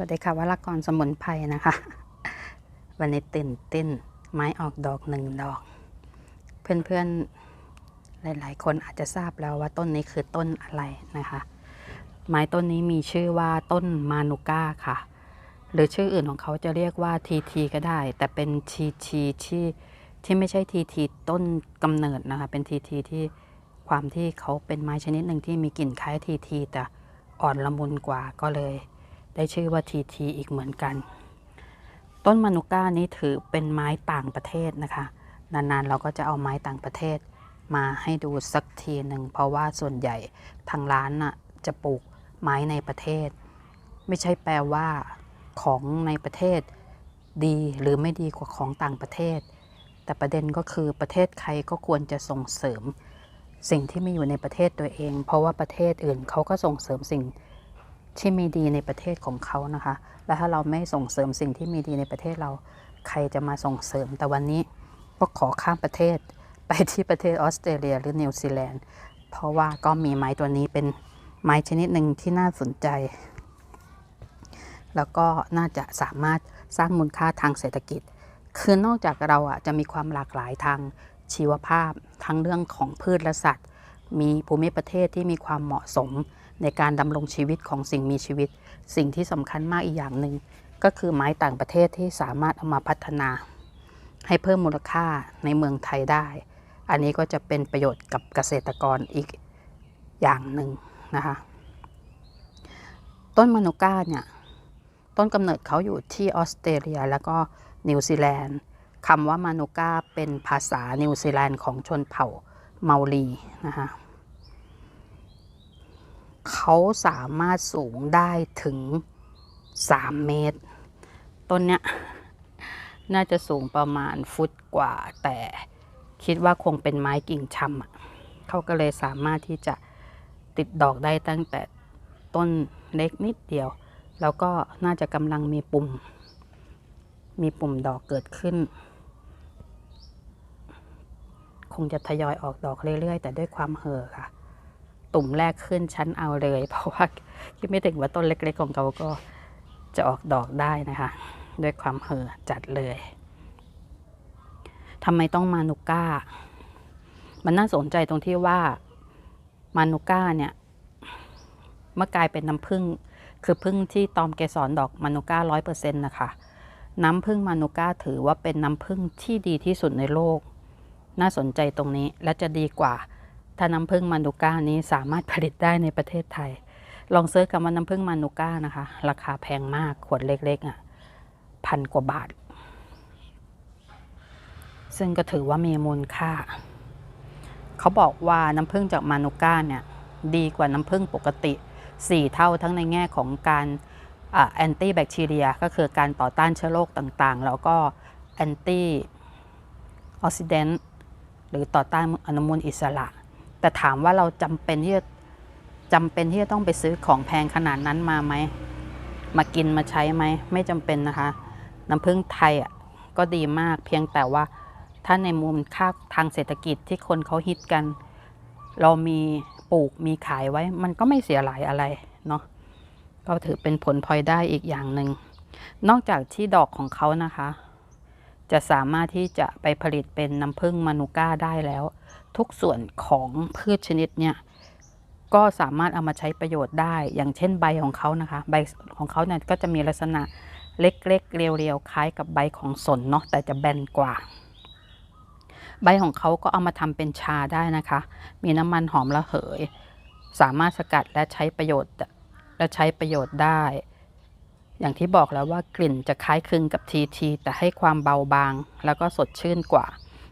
วัสดีค่ะวรากรสมุนไพรนะคะ วันนี้ตื่นเต้นไม้ออกดอกหนึ่งดอก เพื่อนๆหลาย ๆ คนอาจจะทราบแล้วว่าต้นนี้คือต้นอะไรนะคะ ไม้ต้นนี้มีชื่อว่าต้นมานูก้าค่ะ หรือชื่ออื่นของเขาจะเรียกว่าทีทีก็ได้ แต่เป็นทีทีที่ที่ไม่ใช่ทีทีต้นกำเนิดนะคะ เป็นทีทีที่ความที่เขาเป็นไม้ชนิดหนึ่งที่มีกลิ่นคล้ายทีทีแต่อ่อนละมุนกว่าก็เลย ได้ชื่อว่าทีทีอีกเหมือนกัน ต้นมานุก้านี้ถือเป็นไม้ต่างประเทศนะคะ นานๆเราก็จะเอาไม้ต่างประเทศ มาให้ดูสักทีหนึ่งเพราะว่าส่วนใหญ่ทางร้านน่ะจะปลูกไม้ในประเทศ ไม่ใช่แปลว่าของในประเทศดีหรือไม่ดีกว่าของต่างประเทศ แต่ประเด็นก็คือประเทศใครก็ควรจะส่งเสริม สิ่งที่ไมีอยู่ในประเทศตัวเอง เพราะว่าประเทศอื่นเขาก็ส่งเสริมสิ่ง ที่มีดีในประเทศของเขานะคะ และถ้าเราไม่ส่งเสริมสิ่งที่มีดีในประเทศเรา ใครจะมาส่งเสริม แต่วันนี้ก็ขอข้ามประเทศไปที่ประเทศออสเตรเลียหรือนิวซีแลนด์ เพราะว่าก็มีไม้ตัวนี้เป็นไม้ชนิดหนึ่งที่น่าสนใจ แล้วก็น่าจะสามารถสร้างมูลค่าทางเศรษฐกิจ คือนอกจากเราอะจะมีความหลากหลายทางชีวภาพ ทั้งเรื่องของพืชและสัตว์ มีภูมิประเทศที่มีความเหมาะสมในการดำรงชีวิตของสิ่งมีชีวิต สิ่งที่สำคัญมากอีกอย่างหนึ่งก็คือไม้ต่างประเทศที่สามารถเอามาพัฒนา ให้เพิ่มมูลค่าในเมืองไทยได้ อันนี้ก็จะเป็นประโยชน์กับเกษตรกรอีกอย่างหนึ่งนะคะต้นมานูก้าเนี่ยต้นกำเนิดเขาอยู่ที่ออสเตรเลียแล้วก็นิวซีแลนด์คำว่ามานูก้าเป็นภาษานิวซีแลนด์ของชนเผ่าเมาลีนะคะ เขาสามารถสูงได้ถึง 3 เมตร ต้นเนี้ยน่าจะสูงประมาณฟุตกว่า แต่คิดว่าคงเป็นไม้กิ่งชำอะเขาก็เลยสามารถที่จะติดดอกได้ตั้งแต่ต้นเล็กนิดเดียว แล้วก็น่าจะกำลังมีปุ่ม มีปุ่มดอกเกิดขึ้น คงจะทยอยออกดอกเรื่อยๆ แต่ด้วยความเห่อค่ะ ตุ่มแรกขึ้นชั้นเอาเลย เพราะว่าคิดไม่ถึงว่าต้นเล็ก ๆ ของเขาก็จะออกดอกได้นะคะ ด้วยความเห่อจัดเลยทำไมต้องมานุก้า มันน่าสนใจตรงที่ว่ามานุก้าเนี่ยเมื่อกลายเป็นน้ำผึ้งคือผึ้งที่ตอมเกสรดอกมานุก้าร้อยเปอร์เซ็นต์นะคะ น้ำผึ้งมานุก้าถือว่าเป็นน้ำผึ้งที่ดีที่สุดในโลก น่าสนใจตรงนี้และจะดีกว่า ถ้าน้ำผึ้งมานูก้านี้สามารถผลิตได้ในประเทศไทย ลองเซิร์ชคำว่าน้ำผึ้งมานูก้านะคะ ราคาแพงมากขวดเล็กๆอะพันกว่าบาท ซึ่งก็ถือว่ามีมูลค่า เขาบอกว่าน้ำผึ้งจากมานูก้าเนี่ย ดีกว่าน้ำผึ้งปกติ 4 เท่าทั้งในแง่ของการแอนตี้แบคทีเรียก็คือการต่อต้านเชื้อโรคต่างๆ แล้วก็แอนตี้ออกซิแดนต์หรือต่อต้านอนุมูลอิสระ แต่ถามว่าเราจำเป็นที่จะจำเป็นที่จะต้องไปซื้อของแพงขนาดนั้นมาไหม มากินมาใช้ไหม ไม่จำเป็นนะคะ น้ำผึ้งไทยอะก็ดีมากเพียงแต่ว่า ถ้าในมุมค่าทางเศรษฐกิจที่คนเขาฮิตกัน เรามีปลูกมีขายไว้ มันก็ไม่เสียหลายอะไรเนาะก็ถือเป็นผลพลอยได้อีกอย่างหนึ่งนอกจากที่ดอกของเขานะคะ จะสามารถที่จะไปผลิตเป็นน้ำผึ้งมานูก้าได้แล้ว ทุกส่วนของพืชชนิดเนี่ยก็สามารถเอามาใช้ประโยชน์ได้ อย่างเช่นใบของเขานะคะ ใบของเขาเนี่ยก็จะมีลักษณะเล็กๆ เรียวๆ คล้ายกับใบของสนเนาะแต่จะแบนกว่า ใบของเขาก็เอามาทำเป็นชาได้นะคะ มีน้ำมันหอมระเหย สามารถสกัดและใช้ประโยชน์และใช้ประโยชน์ได้ อย่างที่บอกแล้วว่ากลิ่นจะคล้ายคลึงกับทีทีแต่ให้ความเบาบาง แล้วก็สดชื่นกว่า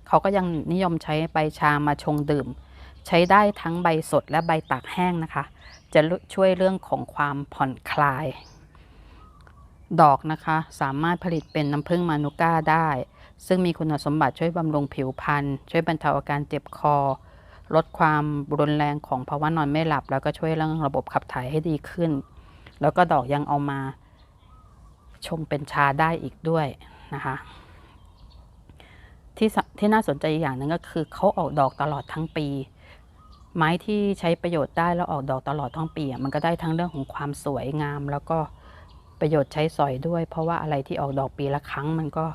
เขาก็ยังนิยมใช้ใบชามาชงดื่ม ใช้ได้ทั้งใบสดและใบตากแห้งนะคะ จะช่วยเรื่องของความผ่อนคลาย ดอกนะคะสามารถผลิตเป็นน้ำผึ้งมานูก้าได้ ซึ่งมีคุณสมบัติช่วยบำรุงผิวพรรณช่วยบรรเทาอาการเจ็บคอ ลดความรุนแรงของภาวะนอนไม่หลับ แล้วก็ช่วยเรื่องระบบขับถ่ายให้ดีขึ้น แล้วก็ดอกยังเอามา ชงเป็นชาได้อีกด้วยนะคะที่ที่น่าสนใจอีกอย่างหนึ่งก็คือเขาออกดอกตลอดทั้งปี ไม้ที่ใช้ประโยชน์ได้แล้วออกดอกตลอดทั้งปีมันก็ได้ทั้งเรื่องของความสวยงาม แล้วก็ประโยชน์ใช้สอยด้วย เพราะว่าอะไรที่ออกดอกปีละครั้งมันก็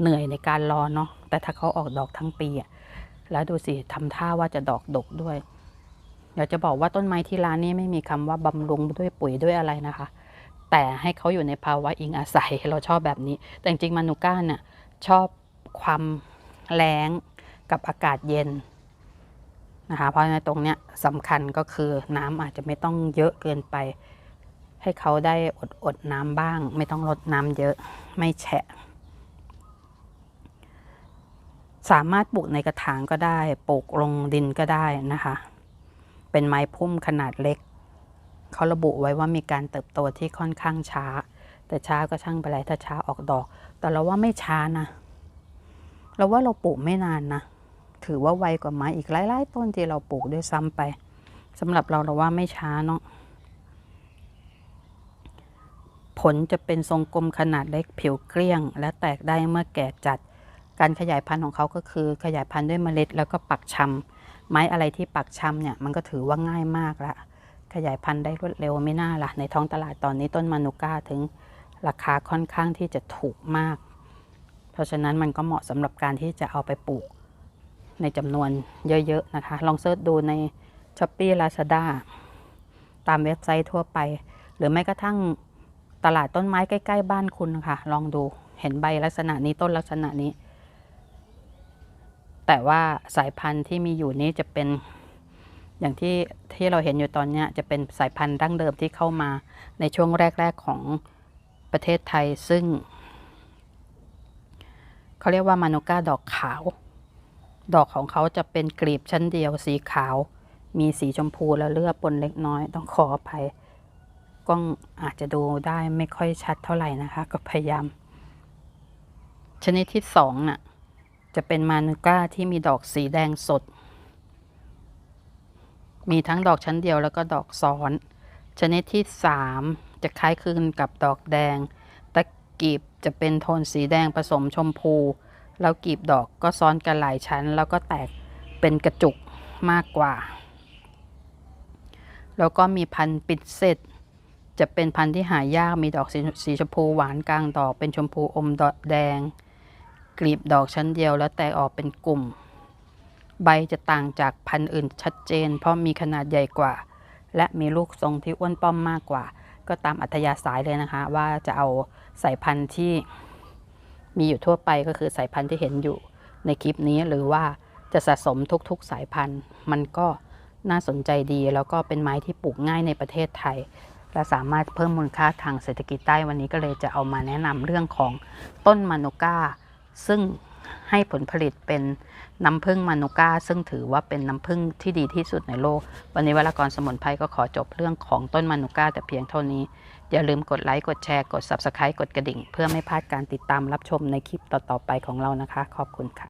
เหนื่อยในการรอเนาะแต่ถ้าเขาออกดอกทั้งปีอะแล้วดูสิทำท่าว่าจะดอกดกด้วยอยากจะบอกว่าต้นไม้ที่ร้านนี้ไม่มีคำว่าบำรุงด้วยปุ๋ยด้วยอะไรนะคะ แต่ให้เขาอยู่ในภาวะอิงอาศัยเราชอบแบบนี้ แต่จริงๆมานูก้าเนี่ยชอบความแรงกับอากาศเย็นนะคะเพราะในตรงเนี้ยสำคัญก็คือน้ำอาจจะไม่ต้องเยอะเกินไป ให้เขาได้อดอดน้ำบ้าง ไม่ต้องลดน้ำเยอะไม่แฉะ สามารถปลูกในกระถางก็ได้ปลูกลงดินก็ได้นะคะ เป็นไม้พุ่มขนาดเล็ก เขาระบุไว้ว่ามีการเติบโตที่ค่อนข้างช้า แต่ช้าก็ช่างไปเลยถ้าช้าออกดอก แต่เราว่าไม่ช้านะเราว่าเราปลูกไม่นานนะถือว่าไวกว่าไม้อีกหลายๆต้นที่เราปลูกด้วยซ้ำไปสำหรับเราเราว่าไม่ช้าเนาะผลจะเป็นทรงกลมขนาดเล็กผิวเกลี้ยง และแตกได้เมื่อแก่จัด การขยายพันธุ์ของเขาก็คือ ขยายพันธุ์ด้วยเมล็ดแล้วก็ปักชำไม้อะไรที่ปักชำเนี่ยมันก็ถือว่าง่ายมากละ ขยายพันธุ์ได้รวดเร็วไม่น่าละในท้องตลาดตอนนี้ต้นมานูก้าถึงราคาค่อนข้างที่จะถูกมาก เพราะฉะนั้นมันก็เหมาะสำหรับการที่จะเอาไปปลูกในจำนวนเยอะๆนะคะ ลองเสิร์ชดูใน s h อ p e e Lazada ตามเว็บไซต์ทั่วไป หรือแม้กระทั่งตลาดต้นไม้ใกล้ ๆ บ้านคุณค่ะ ลองดูเห็นใบลักษณะนี้ต้นลักษณะนี้ แต่ว่าสายพันธุ์ที่มีอยู่นี้จะเป็น อย่างที่ที่เราเห็นอยู่ตอนนี้จะเป็นสายพันธุ์ดั้งเดิมที่เข้ามาในช่วงแรก ๆของประเทศไทยซึ่งเขาเรียกว่ามานูก้าดอกขาว ดอกของเขาจะเป็นกลีบชั้นเดียวสีขาว มีสีชมพูและเลือดปนเล็กน้อย ต้องขออภัยกล้องอาจจะดูได้ไม่ค่อยชัดเท่าไหร่นะคะ ก็พยายาม ชนิดที่สองน่ะ จะเป็นมานูก้าที่มีดอกสีแดงสด มีทั้งดอกชั้นเดียวแล้วก็ดอกซ้อน ชนิดที่สามจะคล้ายคลึงกับดอกแดง แต่กีบจะเป็นโทนสีแดงผสมชมพู แล้วกีบดอกก็ซ้อนกันหลายชั้น แล้วก็แตกเป็นกระจุกมากกว่า แล้วก็มีพันธุ์ปิดเสร็จจะเป็นพันธุ์ที่หายากมีดอกสสีชมพูหวานกลางดอกเป็นชมพูอมดอกแดงกลีบดอกชั้นเดียวแล้วแตกออกเป็นกลุ่ม ใบจะต่างจากพันธุ์อื่นชัดเจน เพราะมีขนาดใหญ่กว่า และมีลูกทรงที่อ้วนป้อมมากกว่า ก็ตามอัธยาศัยเลยนะคะ ว่าจะเอาสายพันธุ์ที่มีอยู่ทั่วไปก็คือสายพันธุ์ที่เห็นอยู่ในคลิปนี้หรือว่าจะสะสมทุกๆสายพันธุ์ มันก็น่าสนใจดี แล้วก็เป็นไม้ที่ปลูกง่ายในประเทศไทย และสามารถเพิ่มมูลค่าทางเศรษฐกิจได้วันนี้ก็เลยจะเอามาแนะนำเรื่องของต้นมานูก้า ซึ่ง ให้ผลผลิตเป็นน้ำผึ้งมานูก้า ซึ่งถือว่าเป็นน้ำผึ้งที่ดีที่สุดในโลก วันนี้วรากรสมุนไพรก็ขอจบเรื่องของต้นมานูก้าแต่เพียงเท่านี้ อย่าลืมกดไลค์กดแชร์กด Subscribe กดกระดิ่ง เพื่อไม่พลาดการติดตามรับชมในคลิปต่อๆไปของเรานะคะ ขอบคุณค่ะ